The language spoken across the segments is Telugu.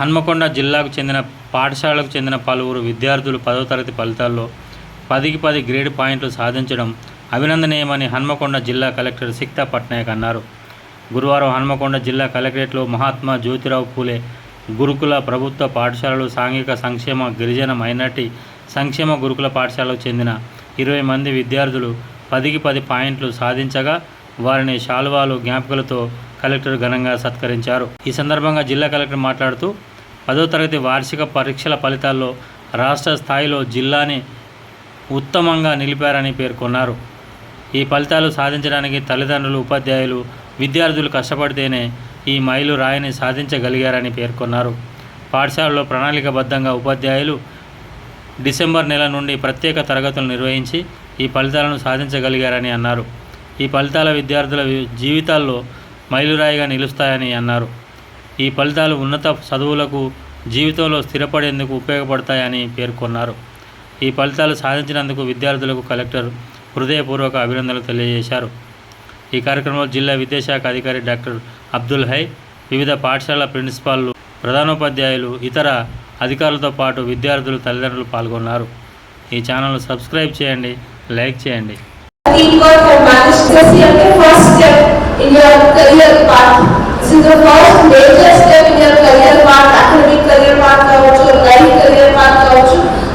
హన్మకొండ జిల్లాకు చెందిన పాఠశాలకు చెందిన పలువురు విద్యార్థులు పదో తరగతి ఫలితాల్లో పదికి పది గ్రేడ్ పాయింట్లు సాధించడం అభినందనీయమని హన్మకొండ జిల్లా కలెక్టర్ సిక్తా పట్నాయక్ అన్నారు. గురువారం హన్మకొండ జిల్లా కలెక్టరేట్లో మహాత్మా జ్యోతిరావు పూలే గురుకుల ప్రభుత్వ పాఠశాలలు సాంఘిక సంక్షేమ గిరిజన మైనార్టీ సంక్షేమ గురుకుల పాఠశాలకు చెందిన ఇరవై మంది విద్యార్థులు పదికి పది పాయింట్లు సాధించగా వారిని శాలువాలు జ్ఞాపికలతో కలెక్టర్ ఘనంగా సత్కరించారు. ఈ సందర్భంగా జిల్లా కలెక్టర్ మాట్లాడుతూ పదో తరగతి వార్షిక పరీక్షల ఫలితాల్లో రాష్ట్ర స్థాయిలో జిల్లాని ఉత్తమంగా నిలిపారని పేర్కొన్నారు. ఈ ఫలితాలు సాధించడానికి తల్లిదండ్రులు ఉపాధ్యాయులు విద్యార్థులు కష్టపడితేనే ఈ మైలు రాయిని సాధించగలిగారని పేర్కొన్నారు. పాఠశాలలో ప్రణాళికబద్ధంగా ఉపాధ్యాయులు డిసెంబర్ నెల నుండి ప్రత్యేక తరగతులు నిర్వహించి ఈ ఫలితాలను సాధించగలిగారని అన్నారు. ఈ ఫలితాల విద్యార్థుల జీవితాల్లో మైలురాయిగా నిలుస్తాయని అన్నారు. ఈ ఫలితాలు ఉన్నత చదువులకు జీవితంలో స్థిరపడేందుకు ఉపయోగపడతాయని పేర్కొన్నారు. ఈ ఫలితాలు సాధించినందుకు విద్యార్థులకు కలెక్టర్ హృదయపూర్వక అభినందనలు తెలియజేశారు. ఈ కార్యక్రమంలో జిల్లా విద్యాశాఖ అధికారి డాక్టర్ అబ్దుల్ హై వివిధ పాఠశాల ప్రిన్సిపాల్లు ప్రధానోపాధ్యాయులు ఇతర అధికారులతో పాటు విద్యార్థులు తల్లిదండ్రులు పాల్గొన్నారు. ఈ ఛానల్ను సబ్స్క్రైబ్ చేయండి లైక్ చేయండి.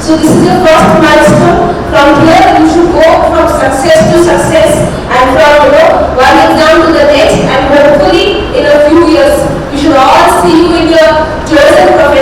So this is your first milestone. From here, you should go from success to success and from one exam to the next and hopefully in a few years, you should all see you in your chosen profession.